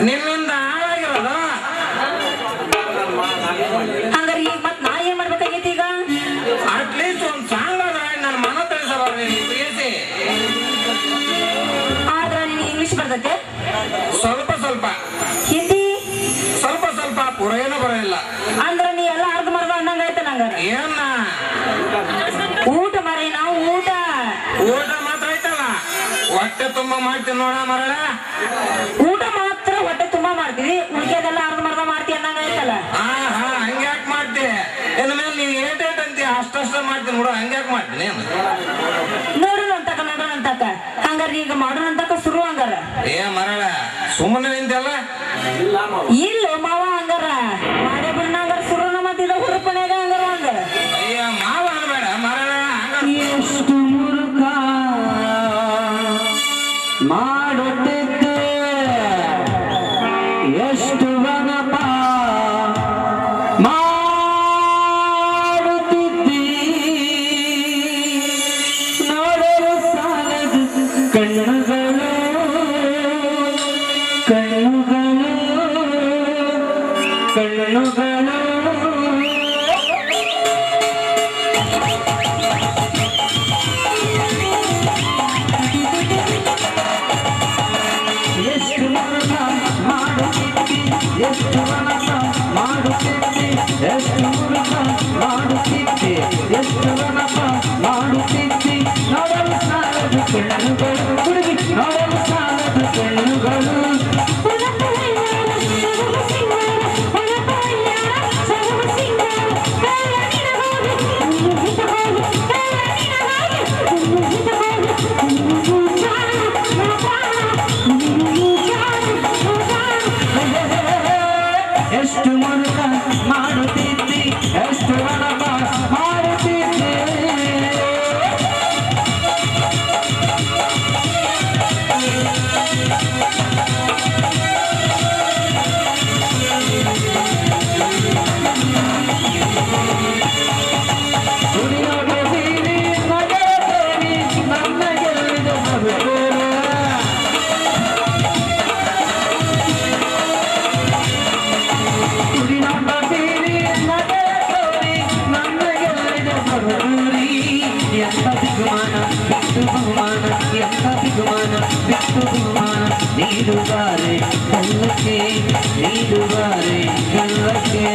ನಿನ್ನಿಂದ ಹಾಳಾಗಿರೋದು? ಹಂಗಾರೆ ಈಗ ಮತ್ತೆ ನಾ ಏನ್ ಮಾಡ್ಬೇಕಾಗೈತಿ ಈಗ? ಅಟ್ಲೀಸ್ಟ್ ಒಂದ್ ಸಾಂಗ್ ನನ್ನ ಮನ ತಿಳಿಸಬಾರ್ದು ನೀನು ಪ್ರೀತಿ ಆದ್ರ ನೀನು ಇಂಗ್ಲಿಷ್ ಬರ್ತೈತೆ? ಸ್ವಲ್ಪ ಸ್ವಲ್ಪ. ಹಿಂದಿ? ಸ್ವಲ್ಪ ಸ್ವಲ್ಪ ಪೂರ ಏನೂ ಅಂದ್ರೆ ಅಂದ್ರ ನೀ ಎಲ್ಲ ಅರ್ಧ ಮರದ ಅನ್ನಂಗ ಆಯ್ತ ನಂಗ? ಏನ? ಊಟ ಮರಿ ನಾವು ಊಟ. ಊಟ ಮಾತ್ರ ಐತಲ್ಲ ಹೊಟ್ಟೆ ತುಂಬಾ ಮಾಡ್ತೀನಿ ನೋಡ ಮರಳ ಊಟ ಮಾತ್ರ ಹೊಟ್ಟೆ ತುಂಬಾ ಮಾಡ್ತೀವಿ ಉಳಿಕೆದೆಲ್ಲ ಅರ್ಧ ಮರ್ಧ ಮಾಡ್ತೀವಿ ಅನ್ನಂಗ ಆಯ್ತಲ್ಲ ಹಾ ಹಾ ಹಂಗ್ಯಾಕ್ ಮಾಡ್ತಿ ಇನ್ ಮೇಲೆ ನೀವ್ ಏಟ್ ಅಂತಿ ಮಾಡ್ತೀನಿ ನೋಡು ಹಂಗ್ಯಾಕ್ ಮಾಡ್ತೀನಿ ನೋಡೋಣ ಅಂತಕ ನೋಡೋಣ ಅಂತಕ ಹಂಗಾರ ಈಗ ಮಾಡೋಣ ಅಂತಕ ಶುರು ಹಂಗಾರ? ಏ ಮರಳ ಸುಮ್ಮನೆ ನಿಂತಲ್ಲ ಇಲ್ಲ ಮಾವ. ಹಂಗಾರ. ಮಾಡೇ ಬಣ್ಣ ಹಂಗಾರ ಶುರು ನಮ್ಮ ಇದ ಹಂಗಾರ ಹಂಗ ಅಯ್ಯ ಮಾವ ಅನ್ಬೇಡ ಮರಳ ಹಂಗಾರ. ಎಷ್ಟು ಮುರುಕ ಮಾಡುತ್ತಿದ್ದೆ ఎంత దిగువన విట్టుమాన నీడు వారే కళ్ళకే నీడు వారే కళ్ళకే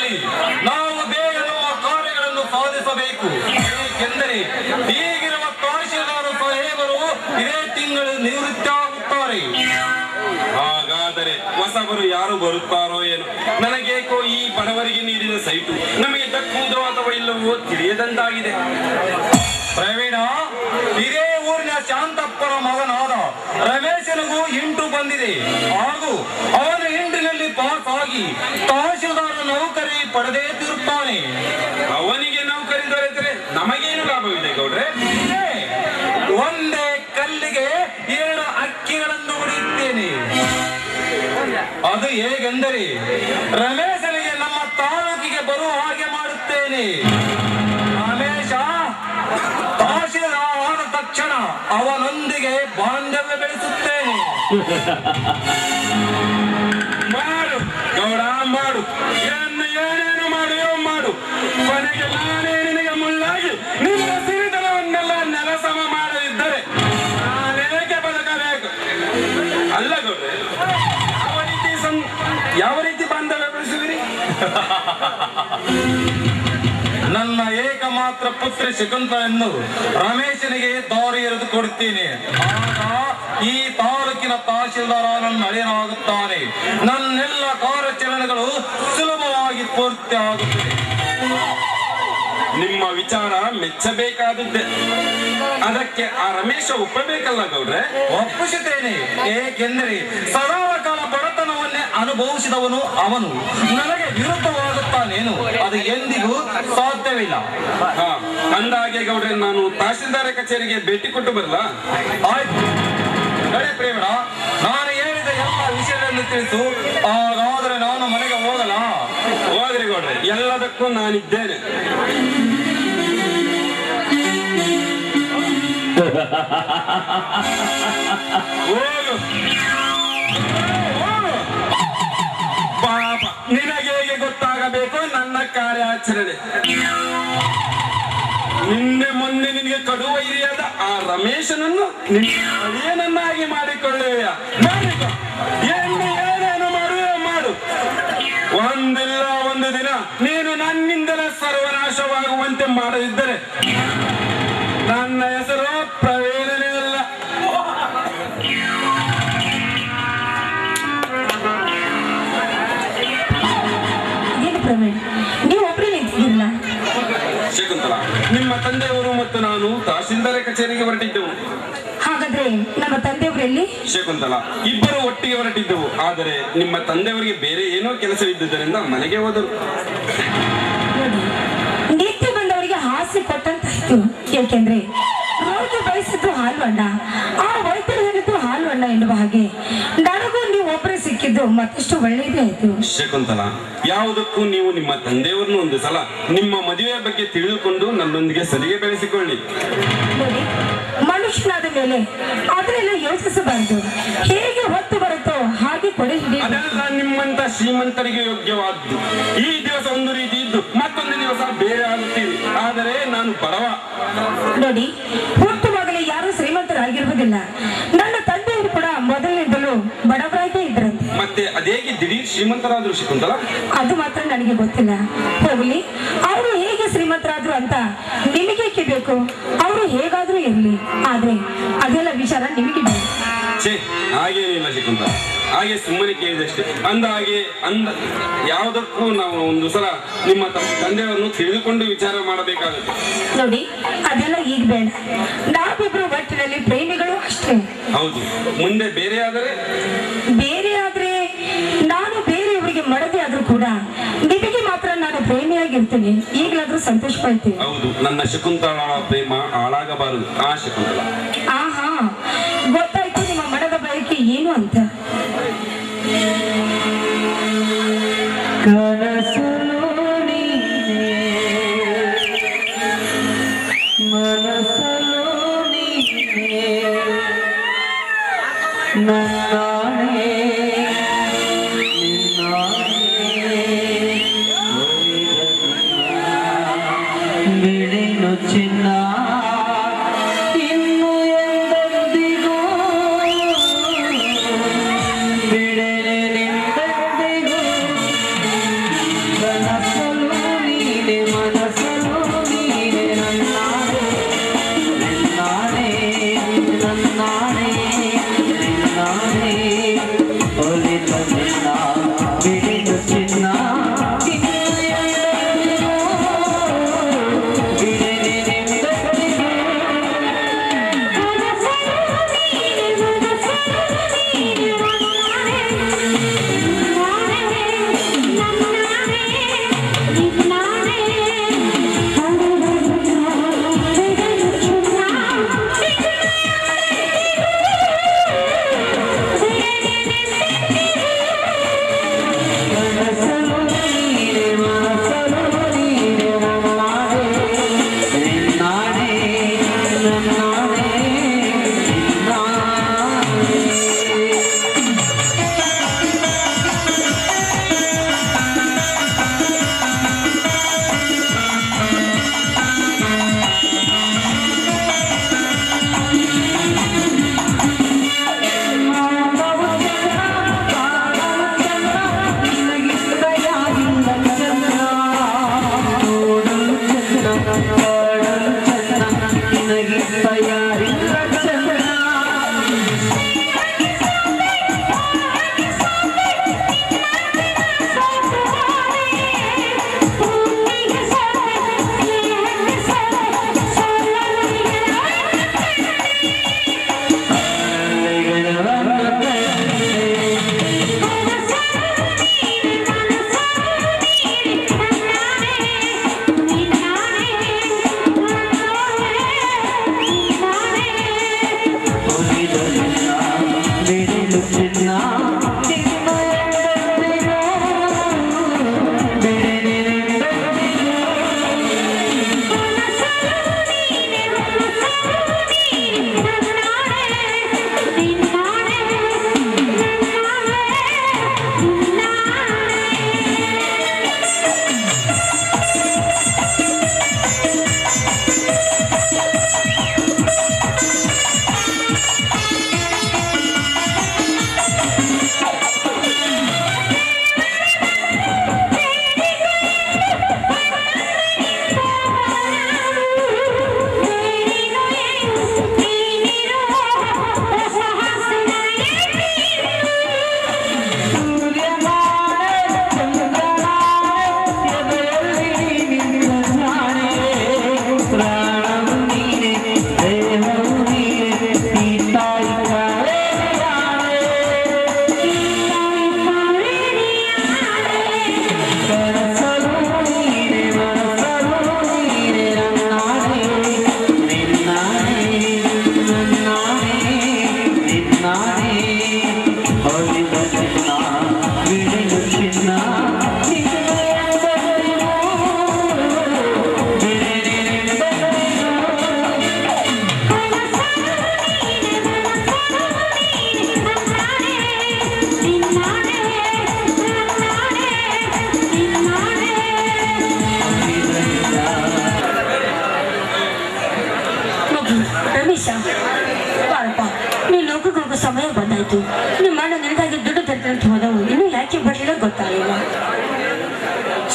ಸಮಯದಲ್ಲಿ ನಾವು ನಮ್ಮ ಕಾರ್ಯಗಳನ್ನು ಸಾಧಿಸಬೇಕು. ಏಕೆಂದರೆ ಈಗಿರುವ ತಹಶೀಲ್ದಾರ ಸಾಹೇಬರು ಇದೇ ತಿಂಗಳು ನಿವೃತ್ತಿ ಆಗುತ್ತಾರೆ ಹಾಗಾದರೆ ಹೊಸಬರು ಯಾರು ಬರುತ್ತಾರೋ ಏನು? ನನಗೇಕೋ ಈ ಬಡವರಿಗೆ ನೀಡಿದ ಸೈಟು. ನಮಗೆ ದಕ್ಕುವುದೋ ಅಥವಾ ಇಲ್ಲವೋ ತಿಳಿಯದಂತಾಗಿದೆ. ಪ್ರವೀಣ, ಇದೇ ಊರಿನ ಶಾಂತಪ್ಪರ ಮಗನಾದ ರಮೇಶನಿಗೂ ಇಂಟು ಬಂದಿದೆ. ಹಾಗೂ ಅವನ ಇಂಟಿನಲ್ಲಿ ಪಾಸ್ ಆಗಿ ತಹಶೀಲ್ದಾರ ನೌಕರಿ ಪಡೆದೇ ತಿರುತ್ತಾನೆ ಅವನಿಗೆ ನೌಕರಿ ದೊರೆತರೆ ನಮಗೇನು ಲಾಭವಿದೆ ಗೌಡ್ರೆ? ಒಂದೇ ಕಲ್ಲಿಗೆ ಎರಡು ಅಕ್ಕಿಗಳನ್ನು ಹೊಡೆಯುತ್ತೇನೆ ಅದು ಹೇಗೆಂದರೆ ರಮೇಶನಿಗೆ ನಮ್ಮ ತಾಲೂಕಿಗೆ ಬರುವ ಹಾಗೆ ಮಾಡುತ್ತೇನೆ. ರಮೇಶ ತಹಶೀಲ್ದಾರ್ ಆದ ತಕ್ಷಣ ಅವನೊಂದಿಗೆ ಬಾಂಧವ್ಯ ಬೆಳೆಸುತ್ತೇನೆ ಮಾಡು ಗೌಡ ಮಾಡು ಏನು ಏನೇನು ಮಾಡಿಯೋ ಮಾಡು ಕೊನೆಗೆ ನಾನೇ ನಿನಗೆ ಮುಳ್ಳಾಗಿ ನಿನ್ನ ಸಿರಿತನವನ್ನೆಲ್ಲ ನೆಲಸಮ ಮಾಡದಿದ್ದರೆ ನಾನೇಕೆ ಬದುಕಬೇಕು? ಅಲ್ಲ ಗೌಡ್ರೆ, ಯಾವ ರೀತಿ ಸಂ- ಯಾವ ರೀತಿ ಬಾಂಧವ್ಯ ನನ್ನ ಏಕಮಾತ್ರ ಪುತ್ರಿ ಶಕುಂತಲನ್ನು ರಮೇಶನಿಗೆ ದಾರಿ ಎರೆದು ಕೊಡುತ್ತೇನೆ. ಆಗ ಈ ತಾಲೂಕಿನ ತಹಶೀಲ್ದಾರ ನನ್ನ ಅಳಿಯನಾಗುತ್ತಾನೆ. ನನ್ನೆಲ್ಲ ಕಾರ್ಯಾಚರಣೆಗಳು ಸುಲಭವಾಗಿ ಪೂರ್ತಿ ಆಗುತ್ತದೆ ನಿಮ್ಮ ವಿಚಾರ ಮೆಚ್ಚಬೇಕಾದದ್ದೇ. ಅದಕ್ಕೆ ಆ ರಮೇಶ ಒಪ್ಪಬೇಕಲ್ಲ ಗೌಡ್ರೆ? ಒಪ್ಪಿಸುತ್ತೇನೆ. ಏಕೆಂದರೆ ಸದಾ ಕಾಲ ಬಡತನವನ್ನೇ ಅನುಭವಿಸಿದವನು ಅವನು. ನನಗೆ ವಿರುದ್ಧವಾಗುತ್ತಾನೇನು? ಅದು ಎಂದಿಗೂ ಸಾಧ್ಯವಿಲ್ಲ. ಅಂದಾಗೆ ಗೌಡ್ರೆ ನಾನು ತಹಶೀಲ್ದಾರ ಕಚೇರಿಗೆ ಭೇಟಿ ಕೊಟ್ಟು ಬರಲ್ಲ ಆಯ್ತು. ಪ್ರೇಮಣ ನಾನು ಎಲ್ಲ ವಿಷಯಗಳನ್ನು ತಿಳಿಸು ಹಾಗಾದರೆ ನಾನು ಮನೆಗೆ ಹೋಗಲ್ಲ. ಹೋಗ್ರಿ ಗೌಡ್ರೆ, ಎಲ್ಲದಕ್ಕೂ ನಾನಿದ್ದೇನೆ. ಹೋಗು. ಪಾಪ, ನಿನಗೆ ಹೇಗೆ ಗೊತ್ತಾಗಬೇಕು? ನನ್ನ ಕಾರ್ಯಾಚರಣೆ. ನಿನ್ನೆ ಮೊನ್ನೆ ನಿನಗೆ ಕಡುವ ಹಿರಿಯದ ಆ ರಮೇಶನನ್ನು ನಿನ್ನ ಅಳಿಯನನ್ನಾಗಿ ಮಾಡಿಕೊಳ್ಳುವೆಯ? ಮಾಡಿಕೊ ದಿನ ನೀನು ನನ್ನಿಂದಲೇ ಸರ್ವನಾಶವಾಗುವಂತೆ ಮಾಡದಿದ್ದರೆ ನನ್ನ ಹೆಸರು ಪ್ರವೀಣನೇ ಅಲ್ಲ. ಶಕುಂತಲ ನಿಮ್ಮ ತಂದೆಯವರು ಮತ್ತು ನಾನು ತಹಶೀಲ್ದಾರ ಕಚೇರಿಗೆ ಹೊರಟಿದ್ದೆವು. ಹಾಗಾದ್ರೆ ನಮ್ಮ ತಂದೆಯವರಲ್ಲಿ? ಶಕುಂತಲ ಇಬ್ಬರು ಒಟ್ಟಿಗೆ ಹೊರಟಿದ್ದೆವು ಆದರೆ ನಿಮ್ಮ ತಂದೆಯವರಿಗೆ ಬೇರೆ ಏನೋ ಕೆಲಸವಿದ್ದುದರಿಂದ ಮನೆಗೆ ಹೋದರು. ನಿತ್ಯ ಬಂದವರಿಗೆ ಹಾಸ್ಯ ಕೊಟ್ಟಂತಾಯ್ತು ಯಾಕೆಂದ್ರೆ ರೋಗ ಬಯಸಿದ್ದು ಹಾಲು ಅಣ್ಣ ಆ ವೈದ್ಯರು ಹೇಳಿದ್ದು ಹಾಲು ಅಣ್ಣ ಎನ್ನುವ ಹಾಗೆ. ನನಗೂ ನೀವು ಒಬ್ಬರೇ ಸಿಕ್ಕಿದ್ದು ಮತ್ತಷ್ಟು ಒಳ್ಳೆಯದೇ ಆಯ್ತು ಶಕುಂತಲ ಯಾವುದಕ್ಕೂ ನೀವು ನಿಮ್ಮ ತಂದೆಯವರನ್ನು ಒಂದು ಸಲ ನಿಮ್ಮ ಮದುವೆಯ ಬಗ್ಗೆ ತಿಳಿದುಕೊಂಡು ನನ್ನೊಂದಿಗೆ ಸಲಿಗೆ ಬೆಳೆಸಿಕೊಳ್ಳಿ. ನೋಡಿ ಮೇಲೆ ಅದನ್ನೆಲ್ಲ ಯೋಚಿಸಬಾರದು. ಹೇಗೆ ಹೊತ್ತು ಬರುತ್ತೋ ಹಾಗೆ ಕೊಡಿ ಅದೆಲ್ಲ ನಿಮ್ಮಂತ ಶ್ರೀಮಂತರಿಗೆ ಯೋಗ್ಯವಾದ್ದು. ಈ ದಿವಸ ಒಂದು ರೀತಿ ಇದ್ದು ಮತ್ತೊಂದು ದಿವಸ ಬೇರೆ ಆಗುತ್ತೀರಿ. ಆದರೆ ನಾನು ಬಡವ ನೋಡಿ ಹುಟ್ಟುವಾಗಲೇ ಯಾರು ಶ್ರೀಮಂತರಾಗಿರುವುದಿಲ್ಲ. ನನ್ನ ತಂದೆಯವರು ಕೂಡ ಮೊದಲಿನಿಂದಲೂ ಮತ್ತೆ ಅದೇಗೆ ದಿಢೀರ್ ಶ್ರೀಮಂತರಾದ್ರು ಶಕುಂತಲ ಅದು ಮಾತ್ರ ನನಗೆ ಗೊತ್ತಿಲ್ಲ. ಹೋಗ್ಲಿ ಅವರು ಹೇಗೆ ಶ್ರೀಮಂತರಾದ್ರು ಅಂತ ನಿಮಗೇಕೆ ಬೇಕು? ಅವರು ಹೇಗಾದ್ರೂ ಇರಲಿ. ಆದ್ರೆ ಅದೆಲ್ಲ ವಿಚಾರ ನಿಮಗೆ ಬೇಕು ಛೇ ಹಾಗೇನಿಲ್ಲ ಶಕುಂತ ಹಾಗೆ ಸುಮ್ಮನೆ ಕೇಳಿದಷ್ಟೇ. ಅಂದ ಹಾಗೆ ಅಂದ ಯಾವುದಕ್ಕೂ ನಾವು ಒಂದು ಸಲ ನಿಮ್ಮ ತ- ತಂದೆಯವರನ್ನು ತಿಳಿದುಕೊಂಡು ವಿಚಾರ ಮಾಡಬೇಕಾಗುತ್ತೆ. ನೋಡಿ ಅದೆಲ್ಲ ಈಗ ಬೇಡ. ನಾವಿಬ್ರು ಒಟ್ಟಿನಲ್ಲಿ ಪ್ರೇಮಿಗಳು ಅಷ್ಟೇ. ಹೌದು. ಮುಂದೆ ಬೇರೆ ಆದರೆ ಬೇರೆ ಆದ್ರೆ ಮಡದಿ ಆದ್ರೂ ಕೂಡ ನಿಮಗೆ ಮಾತ್ರ ನಾನು ಪ್ರೇಮಿಯಾಗಿರ್ತೀನಿ ಈಗಲಾದ್ರೂ ಸಂತೋಷ ಪಡ್ತೀನಿ ಹೌದು ನನ್ನ ಶಕುಂತಳ ಪ್ರೇಮ ಹಾಳಾಗಬಾರದು ಆ ಶಕುಂತಳ. ಆಹಾ ಗೊತ್ತಾಯ್ತು ನಿಮ್ಮ ಮಡದ ಬಯಕೆ ಏನು ಅಂತ. ಕನಸಲು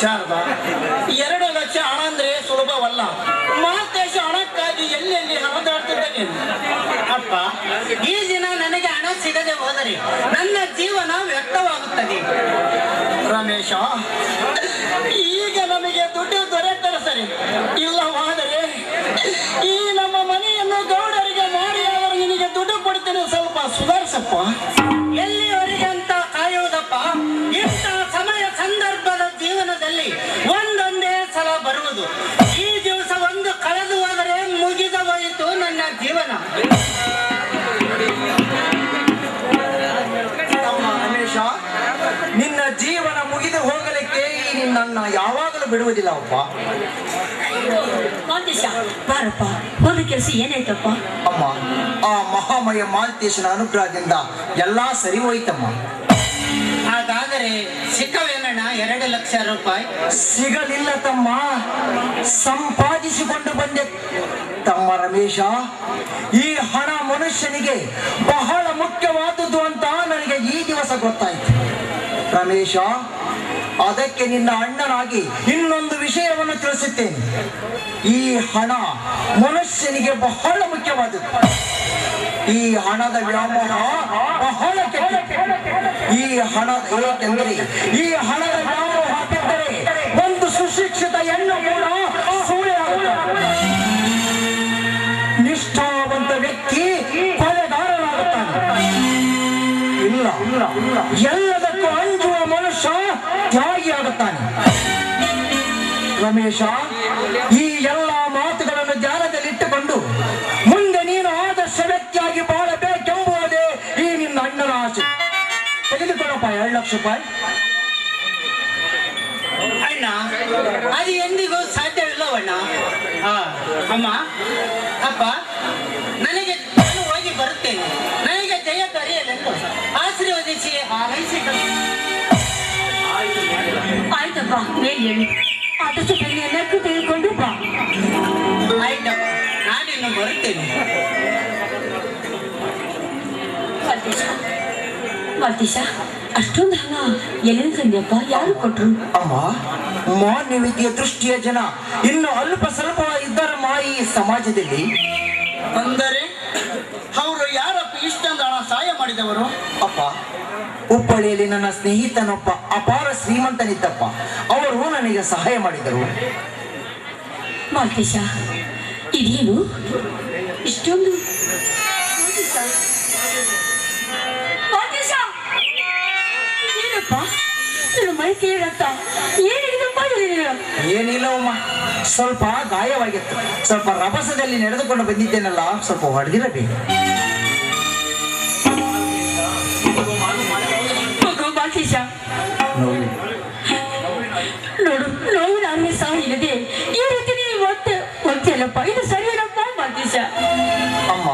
ಶಾರದಾ ಎರಡು ಲಕ್ಷ ಹಣ ಅಂದ್ರೆ ಸುಲಭವಲ್ಲ. ಮಾತೇಶ ಹಣಕ್ಕಾಗಿ ಎಲ್ಲೆಲ್ಲಿ ಹಣದಾಡ್ತಿದ್ದೇನೆ ಅಪ್ಪ, ಈ ದಿನ ನನಗೆ ಹಣ ಸಿಗದೆ ಹೋದರೆ ನನ್ನ ಜೀವನ ವ್ಯರ್ಥವಾಗುತ್ತದೆ. ರಮೇಶ, ಈಗ ನಮಗೆ ದುಡ್ಡು ದೊರೆತರೆ ಸರಿ. ಇಲ್ಲವಾದರೆ ಈ ನಮ್ಮ ಮನೆಯನ್ನು ಗೌಡರಿಗೆ ಮಾಡಿ ಅವರು ನಿನಗೆ ದುಡ್ಡು ಕೊಡ್ತೇನೆ. ಸ್ವಲ್ಪ ಸುಧಾರಿಸಪ್ಪ. ಎಲ್ಲಿವರೆಗೆ ಅಂತ ಕಾಯೋದಪ್ಪ. ಸಂದರ್ಭದ ಒಂದೊಂದೇ ಸಲ ಬರುವುದು. ಈ ದಿವಸ ಒಂದು ಕಳೆದು ಹೋದರೆ ಮುಗಿದ ಹೋಯಿತು ನನ್ನ ಜೀವನ. ರಮೇಶ ನಿನ್ನ ಜೀವನ ಮುಗಿದು ಹೋಗಲಿಕ್ಕೆ ಈ ನಿನ್ನನ್ನು ಯಾವಾಗಲೂ ಬಿಡುವುದಿಲ್ಲ ಅಪ್ಪ. ಬಾರಪ್ಪ ಹೋದ ಕೆಲಸ ಏನಾಯ್ತಪ್ಪ? ಅಮ್ಮ ಆ ಮಹಾಮಯ ಮಾಲ್ತೇಶನ ಅನುಗ್ರಹದಿಂದ ಎಲ್ಲಾ ಸರಿ ಹೋಯ್ತಮ್ಮ. ಹಾಗಾದರೆ ಸಿಕ್ಕವೇನಣ್ಣ ಎರಡು ಲಕ್ಷ ರೂಪಾಯಿ ಸಿಗಲಿಲ್ಲ ತಮ್ಮ ಸಂಪಾದಿಸಿಕೊಂಡು ಬಂದೆ. ತಮ್ಮ ರಮೇಶ, ಈ ಹಣ ಮನುಷ್ಯನಿಗೆ ಬಹಳ ಮುಖ್ಯವಾದದ್ದು ಅಂತ ನನಗೆ ಈ ದಿವಸ ಗೊತ್ತಾಯ್ತು. ರಮೇಶ, ಅದಕ್ಕೆ ನಿನ್ನ ಅಣ್ಣನಾಗಿ ಇನ್ನೊಂದು ವಿಷಯವನ್ನು ತಿಳಿಸುತ್ತೇನೆ. ಈ ಹಣ ಮನುಷ್ಯನಿಗೆ ಬಹಳ ಮುಖ್ಯವಾದದ್ದು. ಈ ಹಣದ ವ್ಯಾಮೋಹ ಬಹಳ ಕೆಟ್ಟದ್ದು. ಈ ಹಣ ಏಕೆಂದರೆ ಈ ಹಣದ ನಾವು ಹಾಕಿದ್ದರೆ ಒಂದು ಸುಶಿಕ್ಷಿತ ಹೆಣ್ಣು ಕೂಡ ಸೂರ್ಯ ನಿಷ್ಠಾವಂತ ವ್ಯಕ್ತಿ ಕೊಲೆಗಾರನಾಗುತ್ತಾನೆ. ಇಲ್ಲ. ಎಲ್ಲದಕ್ಕೂ ಅಂಜುವ ಮನುಷ್ಯ ತ್ಯಾಗಿಯಾಗುತ್ತಾನೆ. ರಮೇಶ ರೂಪಾಯಿ ಅಣ್ಣ ಅದು ಎಂದಿಗೂ ಸಾಧ್ಯವಿಲ್ಲವಣ್ಣ ಆ, ಅಮ್ಮ ಅಪ್ಪ ನನಗೆ ನಾನು ಹೋಗಿ ಬರುತ್ತೇನೆ. ನನಗೆ ಜಯ ಕರೆಯಲೆಂದು ಆಶೀರ್ವದಿಸಿ ಹಾರೈಸಿ ಆಯ್ತಪ್ಪ ಬೇಗ ಹೇಳಿ? ಆದಷ್ಟು ಬೇಗ ಎಲ್ಲಕ್ಕೂ ತೆಗೆದುಕೊಂಡು ಬಾ. ಆಯ್ತಪ್ಪ ನಾನಿನ್ನು ಬರುತ್ತೇನೆ. ಅಷ್ಟೊಂದು ಹಣ ಎಲ್ಲಿ ತಂದ್ಯಪ್ಪ? ಯಾರು ಕೊಟ್ರು? ಅಮ್ಮ ಮಾನವೀಯ ದೃಷ್ಟಿಯ ಜನ ಇನ್ನು ಅಲ್ಪ ಸ್ವಲ್ಪ ಇದ್ದಾರಮ್ಮ ಈ ಸಮಾಜದಲ್ಲಿ. ಅಂದರೆ ಅವರು ಯಾರಪ್ಪ ಇಷ್ಟೊಂದು ಹಣ ಸಹಾಯ ಮಾಡಿದವರು? ಅಪ್ಪ ಹುಬ್ಬಳ್ಳಿಯಲ್ಲಿ ನನ್ನ ಸ್ನೇಹಿತನೊಬ್ಬ ಅಪಾರ ಶ್ರೀಮಂತನಿದ್ದಪ್ಪ. ಅವರು ನನಗೆ ಸಹಾಯ ಮಾಡಿದರು. ಮಾಲ್ತೇಶ ಇದೇನು? ಇಷ್ಟೊಂದು? ಮೈ ಕೇಳತ್ತ ಏನಿದಪ್ಪ ಏನಿಲ್ಲ ಏನಿಲ್ಲವಮ್ಮ ಸ್ವಲ್ಪ ಗಾಯವಾಗಿತ್ತು. ಸ್ವಲ್ಪ ರಭಸದಲ್ಲಿ ನಡೆದುಕೊಂಡು ಬಂದಿದ್ದೇನಲ್ಲ ಸ್ವಲ್ಪ ಹೊಡೆದಿರಬೇಕು. ನೋಡು ನೋವಿನ ಅಲ್ಲಿ ಸಹ ಇಲ್ಲದೆ ಈ ರೀತಿ ನೀವು ಮತ್ತೆ ಹೋಗ್ತಿಯಲ್ಲಪ್ಪ? ಇದು ಸರಿಯಲ್ಲಪ್ಪ ಮಾಲ್ತೇಶ ಅಮ್ಮ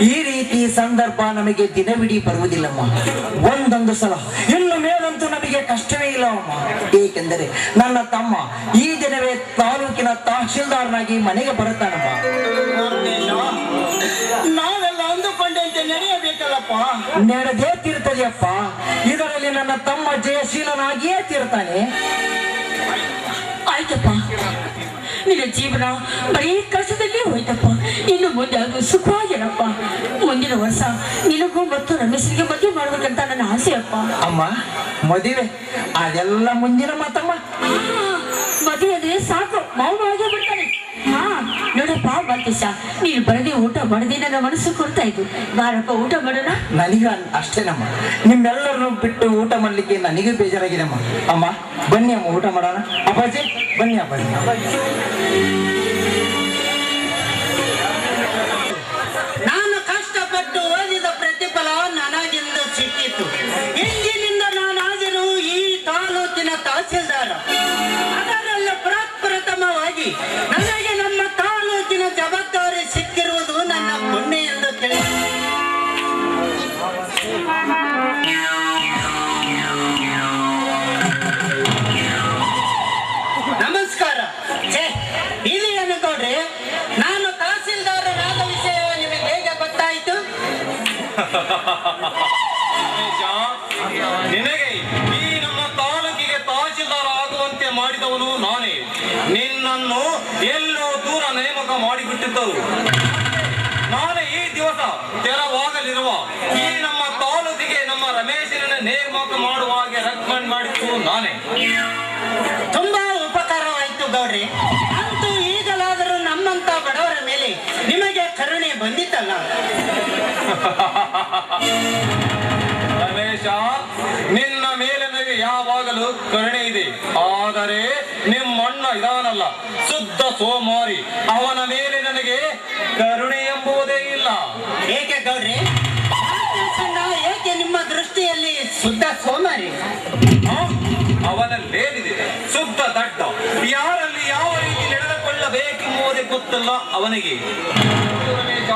ಈ ರೀತಿ ಸಂದರ್ಭ ನಮಗೆ ದಿನವಿಡೀ ಬರುವುದಿಲ್ಲಮ್ಮ. ಒಂದೊಂದು ಸಲ. ಇನ್ನು ಮೇಲಂತೂ ನಮಗೆ ಕಷ್ಟವೇ ಇಲ್ಲವಮ್ಮ. ಏಕೆಂದರೆ ನನ್ನ ತಮ್ಮ ಈ ದಿನವೇ ತಾಲೂಕಿನ ತಹಶೀಲ್ದಾರ್ನಾಗಿ ಮನೆಗೆ ಬರುತ್ತಾನಮ್ಮ. ನಾವೆಲ್ಲ ಅಂದುಕೊಂಡಂತೆ ನಡೆಯಬೇಕಲ್ಲಪ್ಪ. ನಡೆದೇ ತೀರ್ತದೆಯಪ್ಪ. ಇದರಲ್ಲಿ ನನ್ನ ತಮ್ಮ ಜಯಶೀಲನಾಗಿಯೇ ತೀರ್ತಾನೆ. ಆಯ್ತಪ್ಪ. ನಿನ್ನ ಜೀವನ ಬರೀ ಕಷ್ಟದಲ್ಲಿ ಹೋಯ್ತಪ್ಪ. ಇನ್ನು ಮುಂದೆ ಅದು ಸುಖವಾಗಿರಪ್ಪ. ಮುಂದಿನ ವರ್ಷ ನಿನಗೂ ಮತ್ತು ರಮೇಶ್ಗೆ ಮದುವೆ ಮಾಡ್ಬೇಕಂತ ನನ್ನ ಆಸೆ ಅಪ್ಪ. ಅಮ್ಮ ಮದುವೆ. ಅದೆಲ್ಲ ಮುಂದಿನ ಮಾತಮ್ಮ. ಮದುವೆ ಸಾಕು. ಮಾವು ಆಗೇ ಬಿಡ್ತಾನೆ. ಮಾಲ್ತೇಶ ನೀನು ಬರದೆ ಊಟ ಮಾಡದೆ ನನ್ನ ಮನಸ್ಸು ಕೊಡ್ತಾ ಇದ್ದು. ಬಾರಪ್ಪ ಊಟ ಮಾಡೋಣ? ನನಗ ಅಷ್ಟೇನಮ್ಮ ನಿಮ್ಮೆಲ್ಲರನ್ನು ಬಿಟ್ಟು ಊಟ ಮಾಡ್ಲಿಕ್ಕೆ ನನಗೆ ಬೇಜಾರಾಗಿದೆ ಅಮ್ಮ ಬನ್ನಿ ಅಮ್ಮ ಊಟ ಮಾಡೋಣ. ಅಪ್ಪಾಜಿ ಬನ್ನಿ ಅಪ್ಪಾಜಿ. ನಾನು ಕಷ್ಟಪಟ್ಟು ಓದಿದ ಪ್ರತಿಫಲ ನನಗಿಂದು ಸಿಕ್ಕಿತು. ಇಂದಿನಿಂದ ನಾನಾದರೂ ಈ ತಾಲೂಕಿನ ತಹಸೀಲ್ದಾರ. ರಮೇಶ ನಿನ್ನ ಮೇಲೆ ನನಗೆ ಯಾವಾಗಲೂ ಕರುಣೆ ಇದೆ. ಆದರೆ ನಿಮ್ಮಣ್ಣ ಇದಾನಲ್ಲ ಶುದ್ಧ ಸೋಮಾರಿ. ಅವನ ಮೇಲೆ ನನಗೆ ಕರುಣೆ ಎಂಬುದೇ ಇಲ್ಲ. ಏಕೆ ಗೌಡ್ರಿ? ಏಕೆ ನಿಮ್ಮ ದೃಷ್ಟಿಯಲ್ಲಿ ಶುದ್ಧ ಸೋಮಾರಿ? ಆ? ಅವನಲ್ಲೇನಿದೆ ಶುದ್ಧ ದಡ್ಡ. ಯಾರಲ್ಲಿ ಯಾವ ರೀತಿ ನಡೆದುಕೊಳ್ಳಬೇಕೆಂಬುದೇ ಗೊತ್ತಲ್ಲ ಅವನಿಗೆ. ರಮೇಶ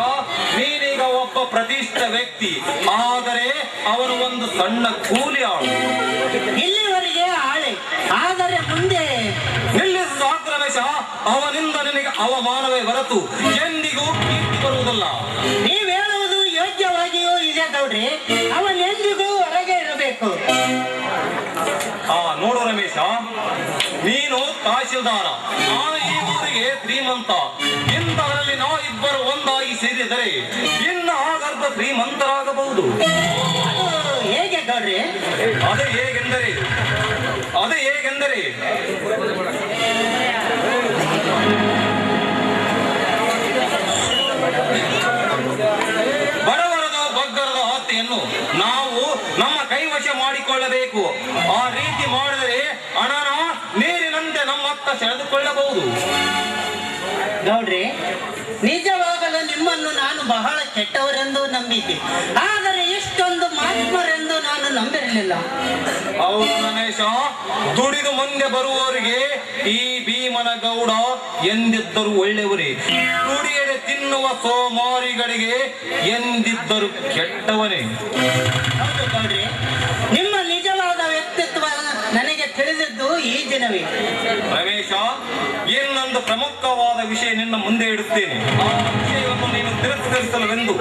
ಒಬ್ಬ ಪ್ರತಿಷ್ಠ ವ್ಯಕ್ತಿ. ಆದರೆ ಅವನು ಒಂದು ಸಣ್ಣ ಕೂಲಿ ಆಳು. ಇಲ್ಲಿವರೆಗೆ ಆಳೆ. ಆದರೆ ಮುಂದೆ ನಿಲ್ಲಿಸು ಆಕ್ರಮೇಶ ರಮೇಶ ಅವನಿಂದ ನಿನಗೆ ಅವಮಾನವೇ ಹೊರತು. ಎಂದಿಗೂ ಕೀರ್ತಿ ಬರುವುದಲ್ಲ. ನೀವ್ ಹೇಳುವುದು ಯೋಗ್ಯವಾಗಿಯೂ ಇದೆ ಗೌಡ್ರಿ. ಅವನೆಂದಿಗೂ ಹೊರಗೆ ಇರಬೇಕು. ಆ ನೋಡು ರಮೇಶ. ನೀನು ತಹಶೀಲ್ದಾರ. ನಾನು ಈ ಊರಿಗೆ ಶ್ರೀಮಂತ. ಇಂಥವರಲ್ಲಿ ನಾವು ಇಬ್ಬರು ಒಂದಾಗಿ ಸೇರಿದರೆ ಅದು ಹೇಗೆ ಗೌಡ್ರಿ? ಅದು ಹೇಗೆಂದರೆ? ಅದು ಹೇಗೆಂದರೆ? ಬಡವರದ ಬಗ್ಗರದ ಆಸ್ತಿಯನ್ನು ನಾವು ನಮ್ಮ ಕೈವಶ ಮಾಡಿಕೊಳ್ಳಬೇಕು. ಆ ರೀತಿ ಮಾಡಿದರೆ ಹಣನ ನೀರಿನಂತೆ ನಮ್ಮತ್ತ ಸೆಳೆದುಕೊಳ್ಳಬಹುದು. ಗೌಡ್ರಿ ನಿಜವಾಗಲೂ ನಿಮ್ಮನ್ನು ನಾನು ಬಹಳ ಕೆಟ್ಟವರೆಂದು ನಂಬಿದ್ದೆ. ಆದರೆ ಇಷ್ಟೊಂದು ಮಾತ್ಮರೆಂದು ನಾನು ನಂಬಿರಲಿಲ್ಲ. ಹೌದು ರಮೇಶ ದುಡಿದು ಮುಂದೆ ಬರುವವರಿಗೆ ಈ ಭೀಮನ ಗೌಡ ಎಂದಿದ್ದರು ಒಳ್ಳೆಯವರೇ. ದುಡಿಯದೆ ತಿನ್ನುವ ಸೋಮಾರಿಗಳಿಗೆ ಎಂದಿದ್ದರು ಕೆಟ್ಟವನೇ. ಹೌದು ಗೌಡ್ರಿ ನಿಮ್ಮ ತಿಳಿದಿದ್ದು ಈ ದಿನವೇ. ರಮೇಶ ಇನ್ನೊಂದು ಪ್ರಮುಖವಾದ ವಿಷಯ ನಿನ್ನ ಮುಂದೆ ಇಡುತ್ತೇನೆ? ಆ ವಿಷಯವನ್ನು ನೀನು ತಿರಸ್ಕರಿಸಲವೆಂದು